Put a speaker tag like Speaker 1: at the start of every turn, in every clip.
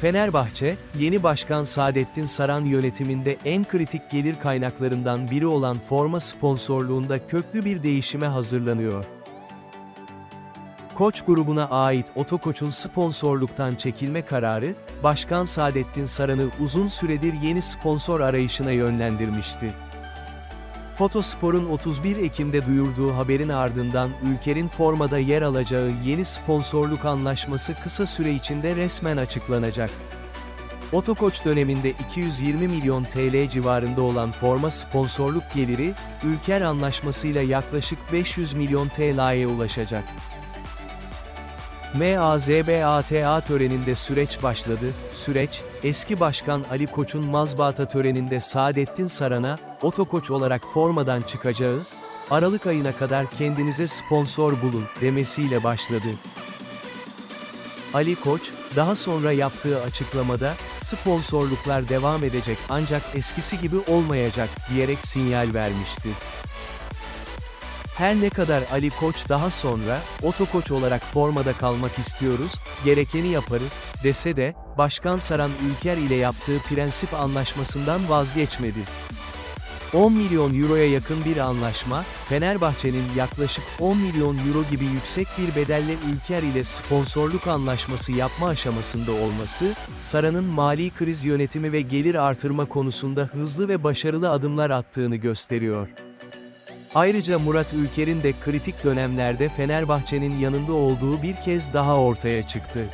Speaker 1: Fenerbahçe, yeni başkan Saadettin Saran yönetiminde en kritik gelir kaynaklarından biri olan forma sponsorluğunda köklü bir değişime hazırlanıyor. Koç grubuna ait Otokoç'un sponsorluktan çekilme kararı, Başkan Saadettin Saran'ı uzun süredir yeni sponsor arayışına yönlendirmişti. Fotospor'un 31 Ekim'de duyurduğu haberin ardından Ülker'in formada yer alacağı yeni sponsorluk anlaşması kısa süre içinde resmen açıklanacak. Otokoç döneminde 220 milyon TL civarında olan forma sponsorluk geliri, Ülker anlaşmasıyla yaklaşık 500 milyon TL'ye ulaşacak. MAZBATA töreninde süreç başladı. Süreç, eski başkan Ali Koç'un mazbata töreninde Saadettin Saran'a, Otokoç olarak formadan çıkacağız, Aralık ayına kadar kendinize sponsor bulun demesiyle başladı. Ali Koç, daha sonra yaptığı açıklamada, sponsorluklar devam edecek ancak eskisi gibi olmayacak diyerek sinyal vermişti. Her ne kadar Ali Koç daha sonra, Otokoç olarak formada kalmak istiyoruz, gerekeni yaparız, dese de, Başkan Saran Ülker ile yaptığı prensip anlaşmasından vazgeçmedi. 10 milyon euroya yakın bir anlaşma, Fenerbahçe'nin yaklaşık 10 milyon euro gibi yüksek bir bedelle Ülker ile sponsorluk anlaşması yapma aşamasında olması, Saran'ın mali kriz yönetimi ve gelir artırma konusunda hızlı ve başarılı adımlar attığını gösteriyor. Ayrıca Murat Ülker'in de kritik dönemlerde Fenerbahçe'nin yanında olduğu bir kez daha ortaya çıktı.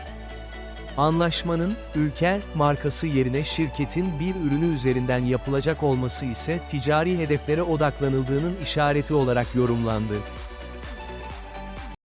Speaker 1: Anlaşmanın, Ülker, markası yerine şirketin bir ürünü üzerinden yapılacak olması ise ticari hedeflere odaklanıldığının işareti olarak yorumlandı.